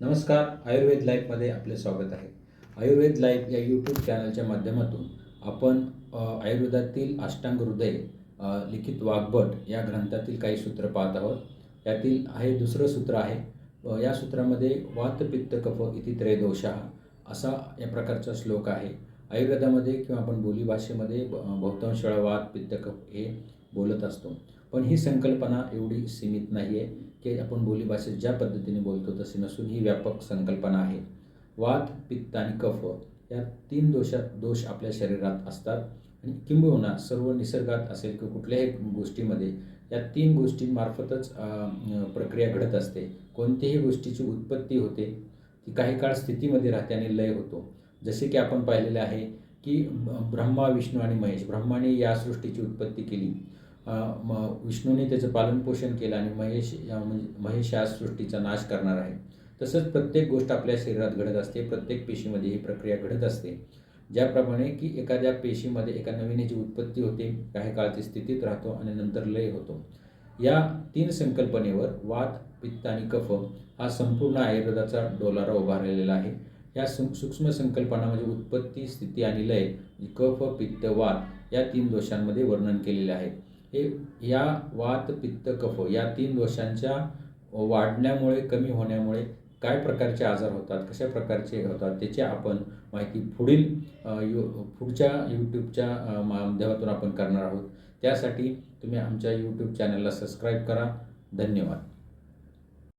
नमस्कार आयुर्वेद लाईफमध्ये आपले स्वागत आहे. आयुर्वेद लाईफ या यूट्यूब चॅनलच्या माध्यमातून आपण आयुर्वेदातील अष्टांग हृदय लिखित वाग्भट या ग्रंथातील काही सूत्र पाहत आहोत. यातील आहे दुसरं सूत्र आहे या सूत्रामध्ये वात पित्त कफ इति त्रयदोषा असा या प्रकारचा श्लोक आहे. आयुर्वेदामध्ये किंवा आपण बोलीभाषेमध्ये ब- बहुतांश वेळा वात पित्त कफ हे बोलत असतो. पण ही संकल्पना एवढी सीमित नाही आहे की आपण बोलीभाषेत ज्या पद्धतीने बोलतो तशी नसून ही व्यापक संकल्पना आहे. वात पित्त आणि कफ या तीन दोषा दोष आपल्या शरीरात असतात. आणि किंबहुना सर्व निसर्गात असेल किंवा कुठल्याही गोष्टीमध्ये या तीन गोष्टींमार्फतच प्रक्रिया घडत असते. कोणत्याही गोष्टीची उत्पत्ती होते ती काही काळ स्थितीमध्ये राहते आणि लय होतो. जसे की आपण पाहिलेले आहे की ब्रह्मा विष्णू आणि महेश. ब्रह्माने या सृष्टीची उत्पत्ती केली. म विष्णूने त्याचं पालनपोषण केलं आणि महेश या म्हणजे महेश या सृष्टीचा नाश करणार आहे. तसंच प्रत्येक गोष्ट आपल्या शरीरात घडत असते प्रत्येक पेशीमध्ये ही प्रक्रिया घडत असते. ज्याप्रमाणे की एखाद्या पेशीमध्ये एका नवीन जी उत्पत्ती होते काही काळ ती स्थितीत राहतो आणि नंतर लय होतो. या तीन संकल्पनेवर वात पित्त आणि कफ हा संपूर्ण आयुर्वेदाचा डोलारा उभारलेला आहे. या सं सूक्ष्म संकल्पना म्हणजे उत्पत्ती स्थिती आणि लय कफ पित्त वात या तीन दोषांमध्ये वर्णन केलेले आहे. हे या वात पित्त कफ या तीन दोषांच्या वाढण्यामुळे कमी होण्यामुळे काय प्रकारचे आजार होतात कशा प्रकारचे होतात त्याची आपण माहिती पुढील यू पुढच्या यूट्यूबच्या माध्यमातून आपण करणार आहोत. त्यासाठी तुम्ही आमच्या यूट्यूब चॅनलला सबस्क्राईब करा. धन्यवाद.